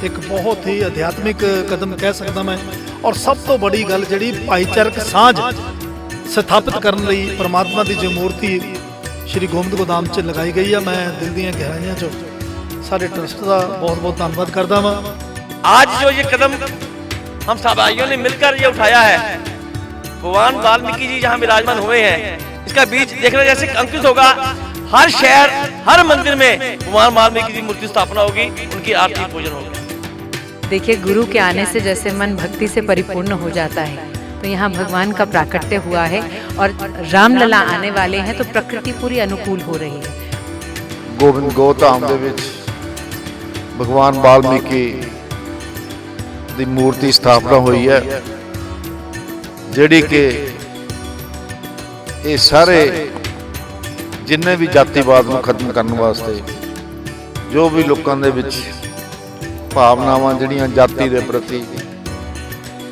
ਇੱਕ ਬਹੁਤ ਹੀ ਅਧਿਆਤਮਿਕ ਕਦਮ ਕਹਿ ਸਕਦਾ ਮੈਂ ਔਰ ਸਭ ਤੋਂ ਵੱਡੀ ਗੱਲ ਜਿਹੜੀ ਭਾਈਚਾਰਕ ਸਾਂਝ ਸਥਾਪਿਤ ਕਰਨ ਲਈ ਪ੍ਰਮਾਤਮਾ ਦੀ ਜੋ ਮੂਰਤੀ ਸ਼੍ਰੀ ਗੋਬਿੰਦ ਗੋਦਾਮ 'ਚ ਲਗਾਈ ਗਈ ਆ ਮੈਂ ਦਿਲ ਦੀਆਂ ਗਹਿਰਾਈਆਂ 'ਚੋਂ ਸਾਡੇ ਟਰਸਟ ਦਾ ਬਹੁਤ ਬਹੁਤ ਧੰਨਵਾਦ ਕਰਦਾ ਵਾਂ आज जो ये कदम हम सब भाइयों ने मिलकर ये उठाया है भगवान वाल्मीकि जी जहाँ विराजमान हुए हैं इसका बीज देखना जैसे अंकित होगा हर शहर हर मंदिर में भगवान वाल्मीकि जी मूर्ति स्थापना होगी उनकी आरती पूजन होगी देखिए गुरु के आने से जैसे मन भक्ति से परिपूर्ण हो जाता है तो यहाँ भगवान का प्राकट्य हुआ है और रामलला आने वाले हैं तो प्रकृति पूरी अनुकूल हो रही है ਗੋਬਿੰਦ ਗੋਧਾਮ ਦੇ ਵਿੱਚ ਭਗਵਾਨ ਵਾਲਮੀਕੀ ਦੀ ਮੂਰਤੀ ਸਥਾਪਨਾ ਹੋਈ ਹੈ ਜਿਹੜੀ ਕਿ ਇਹ ਸਾਰੇ ਜਿੰਨੇ ਵੀ ਜਾਤੀਵਾਦ ਨੂੰ ਖਤਮ ਕਰਨ ਵਾਸਤੇ ਜੋ ਵੀ ਲੋਕਾਂ ਦੇ ਵਿੱਚ ਭਾਵਨਾਵਾਂ ਜਿਹੜੀਆਂ ਜਾਤੀ ਦੇ ਪ੍ਰਤੀ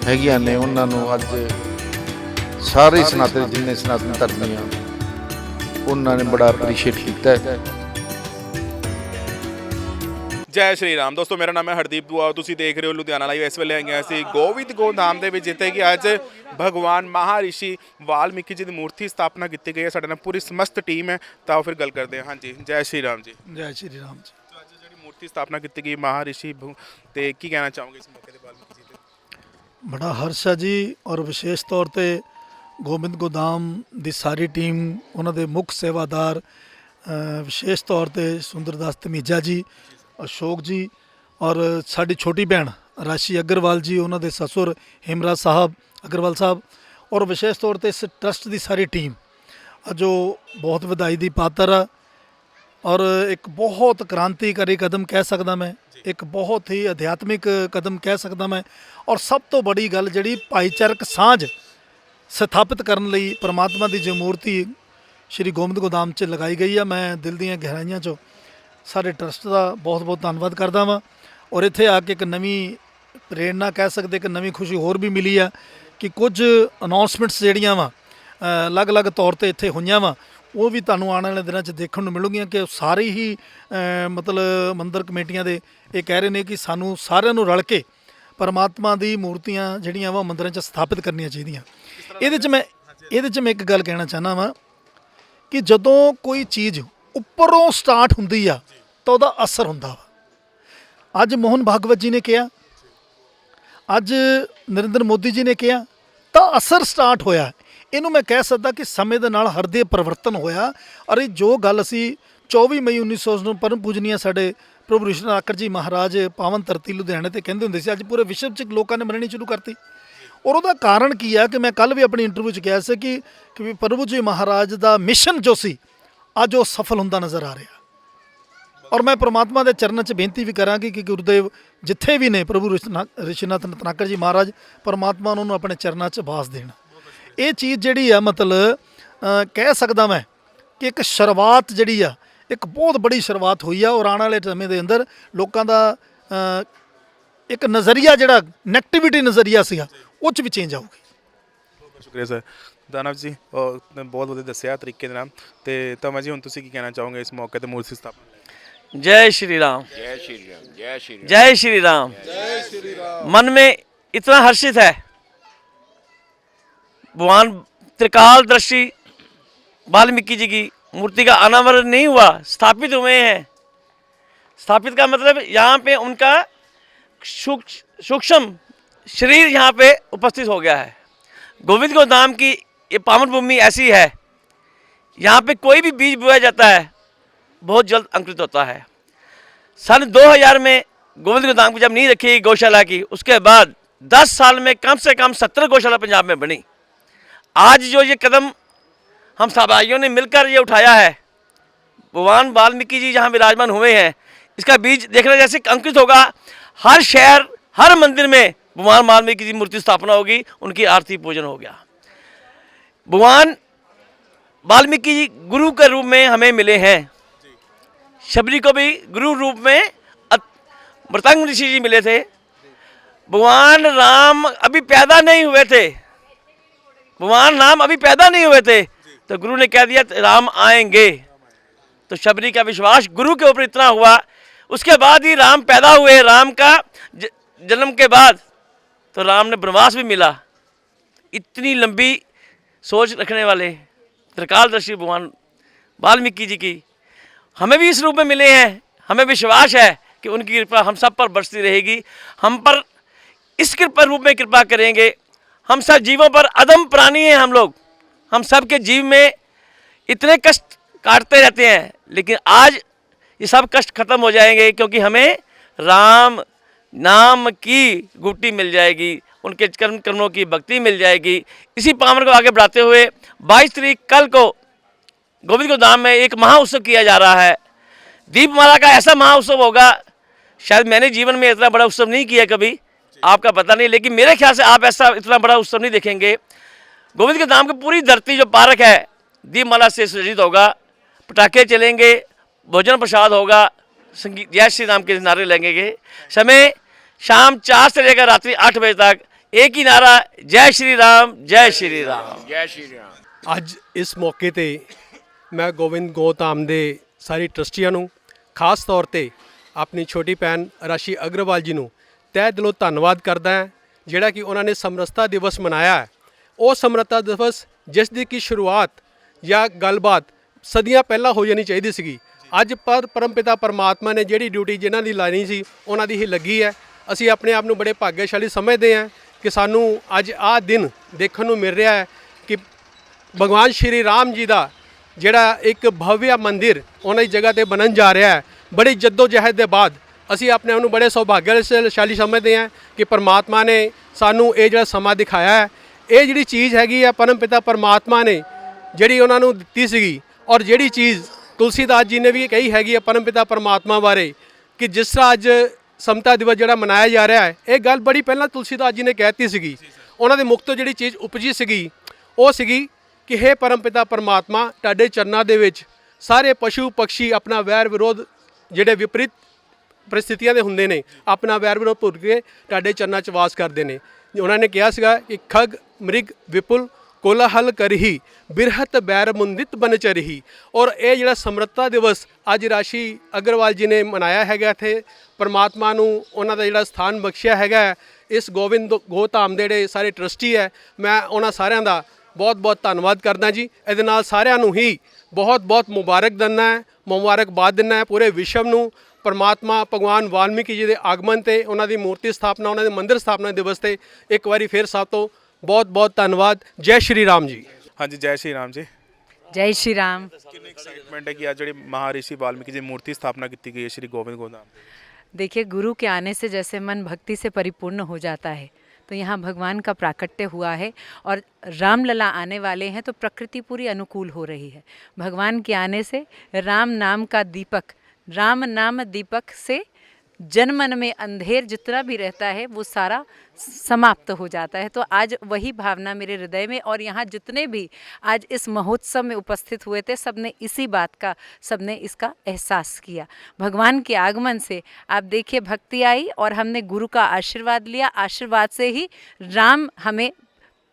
ਹੈਗੀਆਂ ਨੇ ਉਹਨਾਂ ਨੂੰ ਅੱਜ ਸਾਰੇ ਸਨਾਤਨ ਜਿੰਨੇ ਸਨਾਤਨ ਧਰਮੀ ਆ ਉਹਨਾਂ ਨੇ ਬੜਾ ਅਪਰੀਸ਼ੀਏਟ ਕੀਤਾ ਹੈ। ਜੈ ਸ਼੍ਰੀ ਰਾਮ। ਦੋਸਤੋ ਮੇਰਾ ਨਾਮ ਹੈ ਹਰਦੀਪ ਦੁਆ। ਤੁਸੀਂ ਦੇਖ ਰਹੇ ਹੋ ਲੁਧਿਆਣਾ ਲਾਈਵ ਇਸ ਵੇਲੇ ਆਏ ਅਸੀਂ ਗੋਵਿੰਦ ਗੋਧਾਮ ਦੇ ਵਿੱਚ ਜਿੱਥੇ ਕਿ ਅੱਜ ਭਗਵਾਨ ਮਹਾਰਿਸ਼ੀ ਵਾਲਮੀਕੀ ਜੀ ਦੀ ਮੂਰਤੀ ਸਥਾਪਨਾ ਕੀਤੀ ਗਈ ਹੈ। ਸਾਡੇ ਨਾਲ ਪੂਰੀ ਸਮਸਤ ਟੀਮ ਹੈ। ਤਾਂ ਫਿਰ ਗੱਲ ਕਰਦੇ ਹਾਂ। ਹਾਂਜੀ ਜੈ ਸ਼੍ਰੀ ਰਾਮ ਜੀ। ਜੈ ਸ਼੍ਰੀ ਰਾਮ ਜੀ। ਤਾਂ ਸਥਾਪਨਾ ਕੀਤੀ ਗਈ ਮਹਾਰਿਸ਼ੀ ਭੂ- ਤੇ ਕੀ ਕਹਿਣਾ ਚਾਹੋਗੇ ਇਸ ਮੌਕੇ ਤੇ ਵਾਲਮੀਕੀ ਜੀ ਤੇ ਬੜਾ ਹਰਸ਼ ਹੈ ਜੀ ਔਰ ਵਿਸ਼ੇਸ਼ ਤੌਰ ਤੇ ਗੋਬਿੰਦ ਗੋਦਾਮ ਦੀ ਸਾਰੀ ਟੀਮ, ਉਹਨਾਂ ਦੇ ਮੁੱਖ ਸੇਵਾਦਾਰ ਵਿਸ਼ੇਸ਼ ਤੌਰ ਤੇ ਸੁੰਦਰਦਾਸ ਧਮੀਜਾ ਜੀ, ਅਸ਼ੋਕ ਜੀ ਔਰ ਸਾਡੀ ਛੋਟੀ ਭੈਣ ਰਾਸ਼ੀ ਅਗਰਵਾਲ ਜੀ, ਉਹਨਾਂ ਦੇ ਸਸੁਰ ਹਿਮਰਾਜ ਸਾਹਿਬ ਅਗਰਵਾਲ ਸਾਹਿਬ ਔਰ ਵਿਸ਼ੇਸ਼ ਤੌਰ ਤੇ ਇਸ ਟਰਸਟ ਦੀ ਸਾਰੀ ਟੀਮ। ਜੋ ਬਹੁਤ ਵਧਾਈ ਦੀ ਪਾਤਰ ਆ ਔਰ ਇੱਕ ਬਹੁਤ ਕ੍ਰਾਂਤੀਕਾਰੀ ਕਦਮ ਕਹਿ ਸਕਦਾ ਮੈਂ ਇੱਕ ਬਹੁਤ ਹੀ ਅਧਿਆਤਮਿਕ ਕਦਮ ਕਹਿ ਸਕਦਾ ਮੈਂ ਔਰ ਸਭ ਤੋਂ ਵੱਡੀ ਗੱਲ ਜਿਹੜੀ ਭਾਈਚਾਰਕ ਸਾਂਝ ਸਥਾਪਿਤ ਕਰਨ ਲਈ ਪ੍ਰਮਾਤਮਾ ਦੀ ਜੋ ਮੂਰਤੀ ਸ਼੍ਰੀ ਗੋਬਿੰਦ ਗੋਦਾਮ 'ਚ ਲਗਾਈ ਗਈ ਆ ਮੈਂ ਦਿਲ ਦੀਆਂ ਗਹਿਰਾਈਆਂ 'ਚੋਂ ਸਾਡੇ ਟਰਸਟ ਦਾ ਬਹੁਤ ਬਹੁਤ ਧੰਨਵਾਦ ਕਰਦਾ ਵਾਂ। ਔਰ ਇੱਥੇ ਆ ਕੇ ਇੱਕ ਨਵੀਂ ਪ੍ਰੇਰਣਾ ਕਹਿ ਸਕਦੇ ਇੱਕ ਨਵੀਂ ਖੁਸ਼ੀ ਹੋਰ ਵੀ ਮਿਲੀ ਆ ਕਿ ਕੁਝ ਅਨਾਉਂਸਮੈਂਟਸ ਜਿਹੜੀਆਂ ਵਾ ਅਲੱਗ-ਅਲੱਗ ਤੌਰ ਤੇ ਇੱਥੇ ਹੋਈਆਂ ਵਾ। ਉਹ ਵੀ ਤੁਹਾਨੂੰ ਆਉਣ ਵਾਲੇ ਦਿਨਾਂ 'ਚ ਦੇਖਣ ਨੂੰ ਮਿਲੂਗੀਆਂ ਕਿ ਸਾਰੇ ਹੀ ਮਤਲਬ ਮੰਦਰ ਕਮੇਟੀਆਂ ਦੇ ਇਹ ਕਹਿ ਰਹੇ ਨੇ ਕਿ ਸਾਨੂੰ ਸਾਰਿਆਂ ਨੂੰ ਰਲ ਕੇ ਪਰਮਾਤਮਾ ਦੀ ਮੂਰਤੀਆਂ ਜਿਹੜੀਆਂ ਵਾ ਮੰਦਰਾਂ 'ਚ ਸਥਾਪਿਤ ਕਰਨੀਆਂ ਚਾਹੀਦੀਆਂ। ਇਹਦੇ 'ਚ ਮੈਂ, ਇਹਦੇ 'ਚ ਮੈਂ ਇੱਕ ਗੱਲ ਕਹਿਣਾ ਚਾਹਨਾ ਵਾਂ ਕਿ ਜਦੋਂ ਕੋਈ ਚੀਜ਼ ਉੱਪਰੋਂ ਸਟਾਰਟ ਹੁੰਦੀ ਆ ਤਾਂ ਉਹਦਾ ਅਸਰ ਹੁੰਦਾ ਵਾ। ਅੱਜ ਮੋਹਨ ਭਾਗਵਤ ਜੀ ਨੇ ਕਿਹਾ, ਅੱਜ ਨਰਿੰਦਰ ਮੋਦੀ ਜੀ ਨੇ ਕਿਹਾ, ਤਾਂ ਅਸਰ ਸਟਾਰਟ ਹੋਇਆ। ਇਹਨੂੰ ਮੈਂ ਕਹਿ ਸਕਦਾ ਕਿ ਸਮੇਂ ਦੇ ਨਾਲ ਹਰਦੇ ਪਰਿਵਰਤਨ ਹੋਇਆ। ਔਰ ਇਹ ਜੋ ਗੱਲ ਅਸੀਂ 24 ਮਈ 1900 ਨੂੰ ਪਰਮ ਪੂਜਨੀਆ ਸਾਡੇ ਪ੍ਰਭੂ ਰਿਸ਼ਨਾ ਆਕਰ ਜੀ ਮਹਾਰਾਜ ਪਾਵਨ ਧਰਤੀ ਲੁਧਿਆਣੇ ਤੇ ਕਹਿੰਦੇ ਹੁੰਦੇ ਸੀ, ਅੱਜ ਪੂਰੇ ਵਿਸ਼ਵ 'ਚ ਲੋਕਾਂ ਨੇ ਮੰਨਣੀ ਸ਼ੁਰੂ ਕਰਤੀ। ਔਰ ਉਹਦਾ ਕਾਰਨ ਕੀ ਆ ਕਿ ਮੈਂ ਕੱਲ ਵੀ ਆਪਣੀ ਇੰਟਰਵਿਊ 'ਚ ਕਿਹਾ ਸੀ ਕਿ ਕਿ ਵੀ ਪ੍ਰਭੂ ਜੀ ਮਹਾਰਾਜ ਦਾ ਮਿਸ਼ਨ ਜੋ ਸੀ, ਅੱਜ ਉਹ ਸਫਲ ਹੁੰਦਾ ਨਜ਼ਰ ਆ ਰਿਹਾ। ਔਰ ਮੈਂ ਪ੍ਰਮਾਤਮਾ ਦੇ ਚਰਨਾਂ 'ਚ ਬੇਨਤੀ ਵੀ ਕਰਾਂਗੀ ਕਿ ਗੁਰਦੇਵ ਜਿੱਥੇ ਵੀ ਨੇ ਪ੍ਰਭੂ ਰਿਸ਼ਨਾ- ਰਿਸ਼ੀਨਾਥ ਨਤਨਾਕਰ ਜੀ ਮਹਾਰਾਜ, ਪ੍ਰਮਾਤਮਾ ਉਹਨਾਂ ਨੂੰ ਆਪਣੇ ਚਰਨਾਂ 'ਚ ਵਾਸ ਦੇਣ। ਇਹ ਚੀਜ਼ ਜਿਹੜੀ ਆ ਮਤਲਬ ਅ, ਕਹਿ ਸਕਦਾ ਮੈਂ ਕਿ ਇੱਕ ਸ਼ੁਰੂਆਤ ਜਿਹੜੀ ਆ ਇੱਕ ਬਹੁਤ ਬੜੀ ਸ਼ੁਰੂਆਤ ਹੋਈ ਆ ਔਰ ਆਉਣ ਵਾਲੇ ਸਮੇਂ ਦੇ ਅੰਦਰ ਲੋਕਾਂ ਦਾ ਅ, ਇੱਕ ਨਜ਼ਰੀਆ ਜਿਹੜਾ ਨੈਗੇਟਿਵਿਟੀ ਨਜ਼ਰੀਆ ਸੀਗਾ ਉਹ 'ਚ ਵੀ ਚੇਂਜ ਆਊਗੀ ਬਹੁਤ ਬਹੁਤ ਸ਼ੁਕਰੀਆ ਸਰ ਦਾਨਵ ਜੀ ਉਹ ਨੇ ਬਹੁਤ ਵਧੀਆ ਦੱਸਿਆ ਤਰੀਕੇ ਦੇ ਨਾਲ ਤੇ ਤਮਾ ਜੀ ਹੁਣ ਤੁਸੀਂ ਕੀ ਕਹਿਣਾ ਚਾਹੋਗੇ ਇਸ ਮੌਕੇ ਤੇ ਮੂਰਤੀ ਸਥਾਪਨਾ ਲਈ? जय श्री राम ਜੈ ਸ਼੍ਰੀ ਰਾਮ ਜੈ ਸ਼੍ਰੀ जय श्री राम जय श्री राम मन में इतना हर्षित है भगवान त्रिकाल दृष्टि वाल्मीकि जी की मूर्ति का अनावरण नहीं हुआ, स्थापित हुए हैं। स्थापित का मतलब यहाँ पे उनका सूक्ष- सूक्ष्म शरीर यहाँ पे उपस्थित हो गया है। गोविंद गोधाम की ये पावन भूमि ऐसी है, यहाँ पे कोई भी बीज बोया जाता है, बहुत जल्द अंकुरित होता है। सन 2000 में गोविंद गोदाम की जब नींव रखी गौशाला की, उसके बाद 10 साल में कम से कम 17 गौशाला पंजाब में बनी। आज जो ये कदम हम सब भाइयों ने मिलकर ये उठाया है, भगवान वाल्मीकि जी जहाँ विराजमान हुए हैं, इसका बीज देखना जैसे अंकित होगा। हर शहर, हर मंदिर में भगवान वाल्मीकि जी मूर्ति स्थापना होगी, उनकी आरती पूजन हो गया। भगवान वाल्मीकि जी गुरु के रूप में हमें मिले हैं। शबरी को भी गुरु रूप में मृतंग ऋषि जी मिले थे। भगवान राम अभी पैदा नहीं हुए थे। भगवान राम अभी पैदा नहीं हुए थे। तो गुरु ने कह दिया राम आएँगे। तो शबरी का विश्वास गुरु के ऊपर इतना हुआ। उसके बाद ही राम पैदा हुए। राम का जन्म के बाद तो राम ने वनवास भी मिला। इतनी लंबी सोच रखने वाले त्रिकालदर्शी भगवान वाल्मीकि जी की हमें भी इस रूप में मिले हैं। हमें विश्वास है कि उनकी कृपा हम सब पर बरसती रहेगी। हम पर इस कृपा रूप में कृपा करेंगे। हम सब जीवों पर अदम प्राणी हैं हम लोग। हम सब के जीव में इतने कष्ट काटते रहते हैं, लेकिन आज ये सब कष्ट खत्म हो जाएँगे क्योंकि हमें राम नाम की गुट्टी मिल जाएगी, उनके कर्म कर्मों की भक्ति मिल जाएगी। इसी पावन को आगे बढ़ाते हुए 22 तारीख कल को गोविंद गोदाम में एक महाउत्सव किया जा रहा है। दीपमाला का ऐसा महाउत्सव होगा, शायद मैंने जीवन में इतना बड़ा उत्सव नहीं किया कभी आपका पता नहीं लेकिन मेरे ख्याल से आप ऐसा इतना बड़ा उत्सव नहीं देखेंगे गोविंद के धाम की पूरी धरती जो पार्क है दीपमाला से सज्जित होगा पटाखे चलेंगे भोजन प्रसाद होगा संगीत जय श्री राम के नारे लगेंगे समय शाम चार से लेकर रात्रि आठ बजे तक एक ही नारा जय श्री राम जय श्री राम ਅੱਜ ਇਸ ਮੌਕੇ ਤੇ ਮੈਂ ਗੋਬਿੰਦ ਗੋਧਾਮ ਦੇ ਸਾਰੇ ਟਰਸਟੀਆਂ ਨੂੰ ਖਾਸ ਤੌਰ ਤੇ ਆਪਣੀ ਛੋਟੀ ਭੈਣ ਰਾਸ਼ੀ ਅਗਰਵਾਲ ਜੀ ਨੂੰ ਤਹਿ ਦਿਲੋਂ ਧੰਨਵਾਦ ਕਰਦਾ ਹਾਂ, ਜਿਹੜਾ ਕਿ ਉਹਨਾਂ ਨੇ ਸਮਰਸਤਾ ਦਿਵਸ ਮਨਾਇਆ ਹੈ। ਉਹ ਸਮਰਸਤਾ ਦਿਵਸ, ਜਿਸ ਦੀ ਕੀ ਸ਼ੁਰੂਆਤ ਜਾਂ ਗੱਲਬਾਤ ਸਦੀਆਂ ਪਹਿਲਾਂ ਹੋ ਜਾਣੀ ਚਾਹੀਦੀ ਸੀਗੀ। ਅੱਜ ਪਰ ਪਰਮਪਿਤਾ ਪਰਮਾਤਮਾ ਨੇ ਜਿਹੜੀ ਡਿਊਟੀ ਜਿਨ੍ਹਾਂ ਦੀ ਲਾਣੀ ਸੀ, ਉਹਨਾਂ ਦੀ ਹੀ ਲੱਗੀ ਹੈ। ਅਸੀਂ ਆਪਣੇ ਆਪ ਨੂੰ ਬੜੇ ਭਾਗਿਆਸ਼ਾਲੀ ਸਮਝਦੇ ਹਾਂ ਕਿ ਸਾਨੂੰ ਅੱਜ ਆਹ ਦਿਨ ਦੇਖਣ ਨੂੰ ਮਿਲ ਰਿਹਾ ਹੈ ਕਿ ਭਗਵਾਨ ਸ਼੍ਰੀ ਰਾਮ ਜੀ ਦਾ ਜਿਹੜਾ ਇੱਕ ਭਵਯ ਮੰਦਿਰ, ਉਹਨਾਂ ਦੀ ਜਗ੍ਹਾ ਤੇ ਬਣਨ ਜਾ ਰਿਹਾ ਹੈ। ਬੜੀ ਜਹਿਦ ਦੇ ਬਾਅਦ ਅਸੀਂ ਆਪਣੇ ਆਪ ਨੂੰ ਬੜੇ ਸੌਭਾਗਿਆਸ਼ਾਲੀ ਸਮਝਦੇ ਹਾਂ ਕਿ ਪਰਮਾਤਮਾ ਨੇ ਸਾਨੂੰ ਇਹ ਜਿਹੜਾ ਸਮਾਂ ਦਿਖਾਇਆ ਹੈ, ਇਹ ਜਿਹੜੀ ਚੀਜ਼ ਹੈਗੀ ਹੈ ਪਰਮ ਪਿਤਾ ਪਰਮਾਤਮਾ ਨੇ ਜਿਹੜੀ ਉਹਨਾਂ ਨੂੰ ਦਿੱਤੀ ਸੀਗੀ ਔਰ ਜਿਹੜੀ ਚੀਜ਼ ਤੁਲਸੀਦਾਸ ਜੀ ਨੇ ਵੀ ਕਹੀ ਹੈਗੀ ਹੈ ਪਰਮ ਪਿਤਾ ਪਰਮਾਤਮਾ ਬਾਰੇ ਕਿ ਜਿਸ ਤਰ੍ਹਾਂ ਅੱਜ ਸਮਤਾ ਦਿਵਸ ਜਿਹੜਾ ਮਨਾਇਆ ਜਾ ਰਿਹਾ ਹੈ, ਇਹ ਗੱਲ ਬੜੀ ਪਹਿਲਾਂ ਤੁਲਸੀਦਾਸ ਜੀ ਨੇ ਕਹਿਤੀ ਸੀਗੀ। ਉਹਨਾਂ ਦੇ ਮੁਖ ਤੋਂ ਜਿਹੜੀ ਚੀਜ਼ ਉਪਜੀ ਸੀਗੀ, ਉਹ ਸੀਗੀ ਕਿ हे ਪਰਮਪਿਤਾ ਪਰਮਾਤਮਾ, ਤੁਹਾਡੇ ਚਰਨਾਂ ਦੇ ਵਿੱਚ ਸਾਰੇ ਪਸ਼ੂ ਪਕਸ਼ੀ ਆਪਣਾ ਵੈਰ ਵਿਰੋਧ ਜਿਹੜੇ ਵਿਪਰੀਤ ਪਰਿਸਥਿਤੀਆਂ ਦੇ ਹੁੰਦੇ ਨੇ ਆਪਣਾ ਵੈਰ ਵਿਰੋਧ ਭੁੱਲ ਕੇ ਤੁਹਾਡੇ ਚਰਨਾਂ 'ਚ ਵਾਸ ਕਰਦੇ ਨੇ। ਉਹਨਾਂ ਨੇ ਕਿਹਾ ਸੀਗਾ ਕਿ ਖਗ ਮ੍ਰਿਗ ਵਿਪੁਲ ਕੋਲਾਹਲ ਕਰਹੀ ਬਿਰਹਤ ਬੈਰ ਮੁੰਦਿਤ ਬਨ ਚਰਹੀ। ਔਰ ਇਹ ਜਿਹੜਾ ਸਮਰੱਤਾ ਦਿਵਸ ਅੱਜ ਰਾਸ਼ੀ ਅਗਰਵਾਲ ਜੀ ਨੇ ਮਨਾਇਆ ਹੈਗਾ ਇੱਥੇ ਪਰਮਾਤਮਾ ਨੂੰ ਉਹਨਾਂ ਦਾ ਜਿਹੜਾ ਸਥਾਨ ਬਖਸ਼ਿਆ ਹੈਗਾ ਹੈ, ਇਸ ਗੋਬਿੰਦ ਗੋਧਾਮ ਦੇ ਜਿਹੜੇ ਸਾਰੇ ਟਰਸਟੀ ਹੈ ਮੈਂ ਉਹਨਾਂ ਸਾਰਿਆਂ ਦਾ ਬਹੁਤ ਬਹੁਤ ਧੰਨਵਾਦ ਕਰਦਾ ਜੀ। ਇਹਦੇ ਨਾਲ ਸਾਰਿਆਂ ਨੂੰ ਹੀ ਬਹੁਤ ਬਹੁਤ ਮੁਬਾਰਕ ਦਿੰਦਾ ਹੈ ਮੁਬਾਰਕਬਾਦ ਦਿੰਦਾ ਹੈ ਪੂਰੇ ਵਿਸ਼ਵ ਨੂੰ। ਪਰਮਾਤਮਾ ਭਗਵਾਨ ਵਾਲਮੀਕੀ ਜੀ ਦੇ ਆਗਮਨ ਤੇ ਉਹਨਾਂ ਦੀ ਮੂਰਤੀ ਸਥਾਪਨਾ ਉਹਨਾਂ ਦੇ ਮੰਦਿਰ ਸਥਾਪਨਾ ਦਿਵਸ ਤੇ ਇੱਕ ਵਾਰੀ ਫੇਰ ਸਭ ਤੋਂ ਬਹੁਤ ਬਹੁਤ ਧੰਨਵਾਦ ਜੈ ਸ਼੍ਰੀ ਰਾਮ ਜੀ ਹਾਂਜੀ ਜੈ ਸ਼੍ਰੀ ਰਾਮ ਜੀ जय श्री राम ਕਿੰਨੀ ਐਕਸਾਈਟਮੈਂਟ ਹੈ ਕਿ ਅੱਜ ਜਿਹੜੀ ਮਹਾਰਿਸ਼ੀ ਵਾਲਮੀਕੀ ਜੀ ਦੀ ਮੂਰਤੀ ਸਥਾਪਨਾ ਕੀਤੀ ਗਈ ਹੈ ਸ਼੍ਰੀ ਗੋਬਿੰਦ ਗੋਦਾਮ ਦੇ देखिए गुरु के आने से जैसे मन भक्ति से परिपूर्ण हो जाता है तो यहाँ भगवान का प्राकट्य हुआ है और रामलला आने वाले हैं तो प्रकृति पूरी अनुकूल हो रही है भगवान के आने से राम नाम का दीपक राम नाम दीपक से जन मन में अंधेर जितना भी रहता है, वो सारा समाप्त हो जाता है। तो आज वही भावना मेरे हृदय में और यहाँ जितने भी आज इस महोत्सव में उपस्थित हुए थे, सबने इसी बात का, सबने इसका एहसास किया। भगवान के आगमन से आप देखिए, भक्ति आई और हमने गुरु का आशीर्वाद लिया। आशीर्वाद से ही राम हमें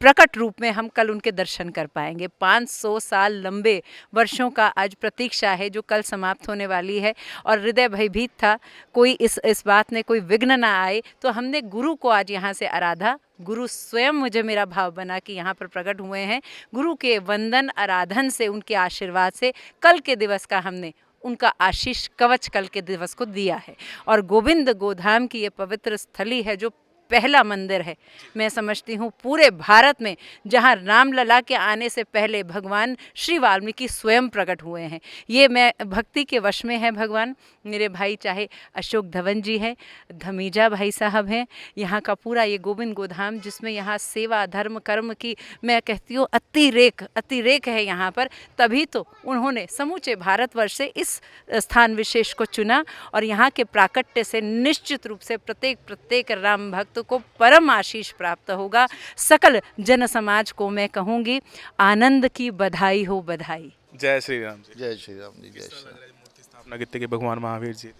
प्रकट रूप में हम कल उनके दर्शन कर पाएँगे। 500 साल लंबे वर्षों का आज प्रतीक्षा है जो कल समाप्त होने वाली है और हृदय भयभीत था। कोई इस इस बात में कोई विघ्न ना आए तो हमने गुरु को आज यहाँ से आराधा, गुरु स्वयं मुझे मेरा भाव बना कि यहाँ पर प्रकट हुए हैं। गुरु के वंदन, आराधन से, उनके आशीर्वाद से कल के दिवस का हमने उनका आशीष कवच कल के दिवस को दिया है। और गोविंद गोधाम की ये पवित्र स्थली है जो पहला मंदिर है। मैं समझती हूँ पूरे भारत में जहाँ रामलला के आने से पहले भगवान श्री वाल्मीकि स्वयं प्रकट हुए हैं। ये मैं भक्ति के वश में है भगवान। मेरे भाई चाहे अशोक धवन जी हैं, धमीजा भाई साहब हैं, यहाँ का पूरा ये गोविंद गोधाम जिसमें यहाँ सेवा, धर्म, कर्म की मैं कहती हूँ अतिरेक अतिरेक है यहाँ पर। तभी तो उन्होंने समूचे भारतवर्ष से इस स्थान विशेष को चुना और यहाँ के प्राकट्य से निश्चित रूप से प्रत्येक प्रत्येक राम भक्त को परम आशीष प्राप्त होगा सकल जन समाज को मैं कहूँगी आनंद की बधाई हो बधाई ਜੈ ਸ਼੍ਰੀ ਰਾਮ ਜੀ ਜੈ ਸ਼੍ਰੀ ਰਾਮ ਜੀ ਜੈ ਸ਼੍ਰੀ ਰਾਮ ਮੂਰਤੀ ਸਥਾਪਨਾ ਕੀਤੀ ਗਈ ਭਗਵਾਨ ਮਹਾਵੀਰ ਜੀ ਦੀ।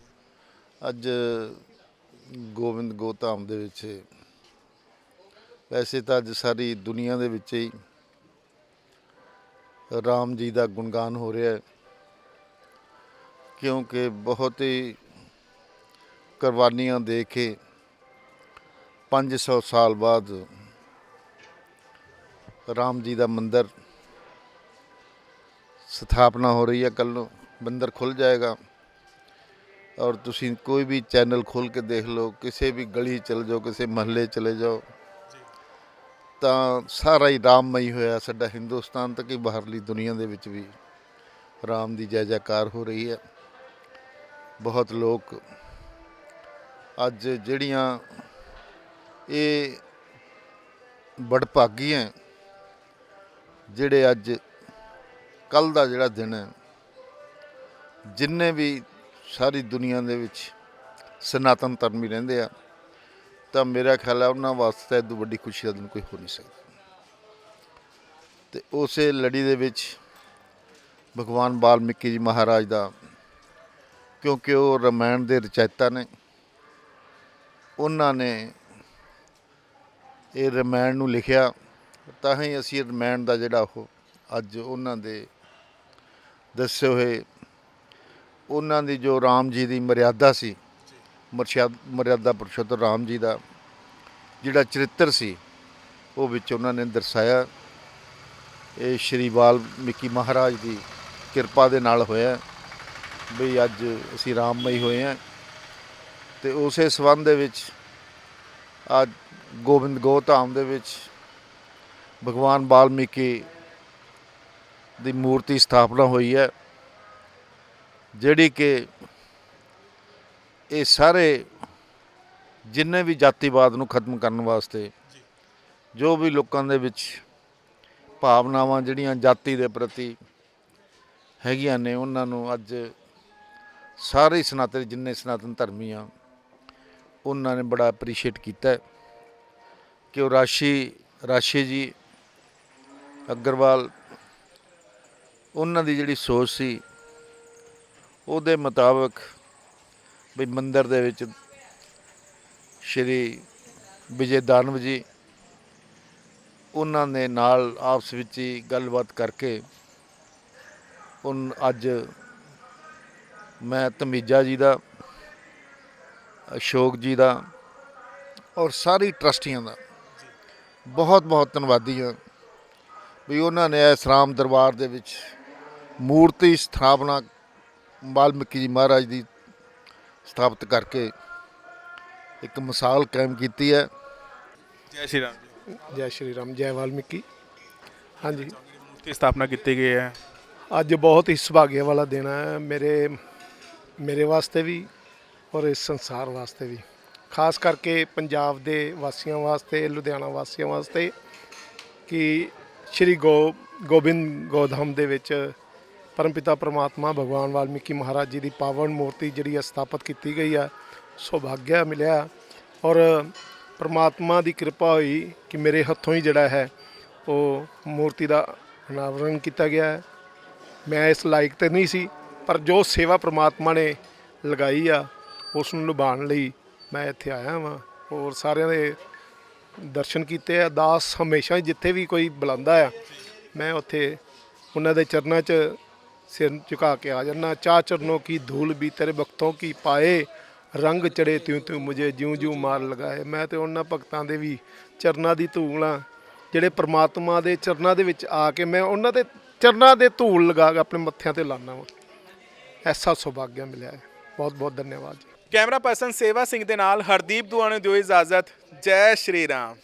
ਅੱਜ ਗੋਬਿੰਦ ਗੋਧਾਮ ਦੇ ਵਿੱਚ ਵੈਸੇ ਤਾਂ ਅੱਜ ਸਾਰੀ ਦੁਨੀਆ ਦੇ ਵਿੱਚ ਹੀ ਰਾਮ ਜੀ ਦਾ ਗੁਣਗਾਨ ਹੋ ਰਿਹਾ ਹੈ ਕਿਉਂਕਿ ਬਹੁਤ ਹੀ ਕੁਰਬਾਨੀਆਂ ਦੇ ਕੇ 500 ਸਾਲ ਬਾਅਦ ਰਾਮ ਜੀ ਦਾ ਮੰਦਿਰ ਸਥਾਪਨਾ ਹੋ ਰਹੀ ਹੈ। ਕੱਲ ਨੂੰ ਮੰਦਿਰ ਖੁੱਲ ਜਾਏਗਾ ਔਰ ਤੁਸੀਂ ਕੋਈ ਵੀ ਚੈਨਲ ਖੋਲ ਕੇ ਦੇਖ ਲਓ, ਕਿਸੇ ਵੀ ਗਲੀ ਚਲ ਜਾਓ, ਕਿਸੇ ਮਹੱਲੇ ਚਲੇ ਜਾਓ, ਤਾਂ ਸਾਰਾ ਹੀ ਰਾਮਮਈ ਹੋਇਆ ਸਾਡਾ ਹਿੰਦੁਸਤਾਨ ਤੱਕ ਹੀ ਬਾਹਰਲੀ ਦੁਨੀਆ ਦੇ ਵਿੱਚ ਵੀ ਰਾਮ ਦੀ ਜੈ ਜੈਕਾਰ ਹੋ ਰਹੀ ਹੈ। ਬਹੁਤ ਲੋਕ ਅੱਜ ਜਿਹੜੀਆਂ ਇਹ ਬੜਭਾਗੀ ਹੈ, ਜਿਹੜੇ ਅੱਜ ਕੱਲ ਦਾ ਜਿਹੜਾ ਦਿਨ ਹੈ, ਜਿੰਨੇ ਵੀ ਸਾਰੀ ਦੁਨੀਆ ਦੇ ਵਿੱਚ ਸਨਾਤਨ ਧਰਮੀ ਰਹਿੰਦੇ ਆ, ਤਾਂ ਮੇਰਾ ਖਿਆਲ ਹੈ ਉਹਨਾਂ ਵਾਸਤੇ ਇਦੋਂ ਵੱਡੀ ਖੁਸ਼ੀ ਦਾ ਦਿਨ ਕੋਈ ਹੋ ਨਹੀਂ ਸਕਦਾ ਤੇ ਉਸੇ ਲੜੀ ਦੇ ਵਿੱਚ ਭਗਵਾਨ ਵਾਲਮੀਕੀ ਜੀ ਮਹਾਰਾਜ ਦਾ, ਕਿਉਂਕਿ ਉਹ ਰਮਾਇਣ ਦੇ ਰਚੈਤਾ ਨੇ, ਉਹਨਾਂ ਨੇ ਇਹ ਰਮਾਇਣ ਨੂੰ ਲਿਖਿਆ, ਤਾਂ ਹੀ ਅਸੀਂ ਰਮਾਇਣ ਦਾ ਜਿਹੜਾ ਉਹ ਅੱਜ ਉਹਨਾਂ ਦੇ ਦੱਸੇ ਹੋਏ, ਉਹਨਾਂ ਦੀ ਜੋ ਰਾਮ ਜੀ ਦੀ ਮਰਿਆਦਾ ਸੀ ਮਰਸ਼ਾ- ਮਰਿਆਦਾ ਪੁਰਸ਼ੋਤਮ ਰਾਮ ਜੀ ਦਾ ਜਿਹੜਾ ਚਰਿੱਤਰ ਸੀ, ਉਹ ਵਿੱਚ ਉਹਨਾਂ ਨੇ ਦਰਸਾਇਆ। ਇਹ ਸ਼੍ਰੀ ਬਾਲ ਵਾਲਮੀਕੀ ਮਹਾਰਾਜ ਦੀ ਕਿਰਪਾ ਦੇ ਨਾਲ ਹੋਇਆ, ਵੀ ਅੱਜ ਅਸੀਂ ਰਾਮਮਈ ਹੋਏ ਹਾਂ। ਤੇ ਉਸੇ ਸਬੰਧ ਦੇ ਵਿੱਚ ਅੱਜ ਗੋਬਿੰਦ ਗੋਧਾਮ ਦੇ ਵਿੱਚ ਭਗਵਾਨ ਵਾਲਮੀਕੀ ਦੀ ਮੂਰਤੀ ਸਥਾਪਨਾ ਹੋਈ ਹੈ ਜਿਹੜੀ ਕਿ ਇਹ ਸਾਰੇ ਜਿੰਨੇ ਵੀ ਜਾਤੀਵਾਦ ਨੂੰ ਖਤਮ ਕਰਨ ਵਾਸਤੇ ਜੋ। ਵੀ ਲੋਕਾਂ ਦੇ ਵਿੱਚ ਭਾਵਨਾਵਾਂ ਜਿਹੜੀਆਂ ਜਾਤੀ ਦੇ ਪ੍ਰਤੀ ਹੈਗੀਆਂ ਨੇ ਉਹਨਾਂ ਨੂੰ ਅੱਜ ਸਾਰੇ ਸਨਾਤਨ ਜਿੰਨੇ ਸਨਾਤਨ ਧਰਮੀ ਆ ਉਹਨਾਂ ਨੇ ਬੜਾ ਐਪਰੀਸ਼ੀਏਟ ਕੀਤਾ ਹੈ। ਕਿ ਉਹ ਰਾਸ਼ੀ ਰਾਸ਼ੀ ਜੀ, ਅਗਰਵਾਲ, ਉਹਨਾਂ ਦੀ ਜਿਹੜੀ ਸੋਚ ਸੀ, ਉਹਦੇ ਮੁਤਾਬਕ ਵੀ ਮੰਦਰ ਦੇ ਵਿੱਚ ਸ਼੍ਰੀ ਵਿਜੇ ਦਾਨਵ ਜੀ, ਉਹਨਾਂ ਦੇ ਨਾਲ ਆਪਸ ਵਿੱਚ ਹੀ ਗੱਲਬਾਤ ਕਰਕੇ ਉਨ, ਅੱਜ ਮੈਂ ਧਮੀਜਾ ਜੀ ਦਾ, ਅਸ਼ੋਕ ਜੀ ਦਾ ਔਰ ਸਾਰੀ ਟਰਸਟੀਆਂ ਦਾ ਬਹੁਤ ਬਹੁਤ ਧੰਨਵਾਦੀ ਹਾਂ ਵੀ ਉਹਨਾਂ ਨੇ ਇਸ ਰਾਮ ਦਰਬਾਰ ਦੇ ਵਿੱਚ ਮੂਰਤੀ ਸਥਾਪਨਾ ਵਾਲਮੀਕੀ ਜੀ ਮਹਾਰਾਜ ਦੀ ਸਥਾਪਿਤ ਕਰਕੇ ਇੱਕ ਮਿਸਾਲ ਕਾਇਮ ਕੀਤੀ ਹੈ। ਜੈ ਸ਼੍ਰੀ ਰਾਮ ਜੀ। ਸ਼੍ਰੀ ਰਾਮ ਜੈ ਵਾਲਮੀਕੀ। ਹਾਂਜੀ। ਮੂਰਤੀ ਸਥਾਪਨਾ ਕੀਤੀ ਗਈ ਹੈ। ਅੱਜ ਬਹੁਤ ਹੀ ਸੁਭਾਗਿਆ ਵਾਲਾ ਦਿਨ ਹੈ। ਮੇਰੇ ਮੇਰੇ ਵਾਸਤੇ ਵੀ ਔਰ ਇਸ ਸੰਸਾਰ ਵਾਸਤੇ ਵੀ। ਖਾਸ ਕਰਕੇ ਪੰਜਾਬ ਦੇ ਵਾਸੀਆਂ ਵਾਸਤੇ, ਲੁਧਿਆਣਾ ਵਾਸੀਆਂ ਵਾਸਤੇ ਕਿ ਸ਼੍ਰੀ ਗੋ, ਗੋਬਿੰਦ ਗੋਧਾਮ ਦੇ ਵਿੱਚ ਪਰਮਪਿਤਾ ਪ੍ਰਮਾਤਮਾ ਭਗਵਾਨ ਵਾਲਮੀਕੀ ਮਹਾਰਾਜ ਜੀ ਦੀ ਪਾਵਨ ਮੂਰਤੀ ਜਿਹੜੀ ਹੈ ਸਥਾਪਿਤ ਕੀਤੀ ਗਈ ਆ ਸੁਭਾਗਿਆ ਮਿਲਿਆ ਔਰ ਪ੍ਰਮਾਤਮਾ ਦੀ ਕਿਰਪਾ ਹੋਈ ਕਿ ਮੇਰੇ ਹੱਥੋਂ ਹੀ ਜਿਹੜਾ ਹੈ ਉਹ ਮੂਰਤੀ ਦਾ ਅਨਾਵਰਨ ਕੀਤਾ ਗਿਆ ਹੈ। ਮੈਂ ਇਸ ਲਾਇਕ ਤੇ ਨਹੀਂ ਸੀ, ਪਰ ਜੋ ਸੇਵਾ ਪ੍ਰਮਾਤਮਾ ਨੇ ਲਗਾਈ ਆ, ਉਸ ਨੂੰ ਨਿਭਾਉਣ ਲਈ ਮੈਂ ਇੱਥੇ ਆਇਆ ਵਾਂ ਹੋਰ ਸਾਰਿਆਂ ਦੇ ਦਰਸ਼ਨ ਕੀਤੇ ਆ। ਦਾਸ ਹਮੇਸ਼ਾ ਹੀ ਜਿੱਥੇ ਵੀ ਕੋਈ ਬੁਲਾਉਂਦਾ ਆ, ਮੈਂ ਉੱਥੇ ਉਹਨਾਂ ਦੇ ਚਰਨਾਂ 'ਚ ਸਿਰ ਝੁਕਾ ਕੇ ਆ ਜਾਂਦਾ। ਚਾਹ ਚਰਨੋਂ ਕੀ ਧੂਲ ਵੀ ਤੇਰੇ ਭਗਤੋਂ ਕੀ ਪਾਏ, ਰੰਗ ਚੜੇ ਤਿਉ ਤਿਉ ਮੁਝੇ ਜਿਉ ਜਿਉ ਮਾਰ ਲਗਾਏ। ਮੈਂ ਤੇ ਉਹਨਾਂ ਭਗਤਾਂ ਦੇ ਵੀ ਚਰਨਾਂ ਦੀ ਧੂਲਾਂ ਜਿਹੜੇ ਪ੍ਰਮਾਤਮਾ ਦੇ ਚਰਨਾਂ ਦੇ ਵਿੱਚ ਆ ਕੇ ਮੈਂ ਉਹਨਾਂ ਦੇ ਚਰਨਾਂ ਦੇ ਧੂਲ ਲਗਾ ਕੇ ਆਪਣੇ ਮੱਥਿਆਂ ਤੇ ਲਾਣਾ ਵਾ। ਐਸਾ ਸੁਭਾਗਿਆ ਮਿਲਿਆ ਹੈ। ਬਹੁਤ ਬਹੁਤ ਧੰਨਵਾਦ ਜੀ। ਕੈਮਰਾ ਪਰਸਨ ਸੇਵਾ ਸਿੰਘ ਦੇ ਨਾਲ ਹਰਦੀਪ ਦੁਆ ਦਿਓ ਇਜਾਜ਼ਤ। ਜੈ ਸ਼੍ਰੀ ਰਾਮ।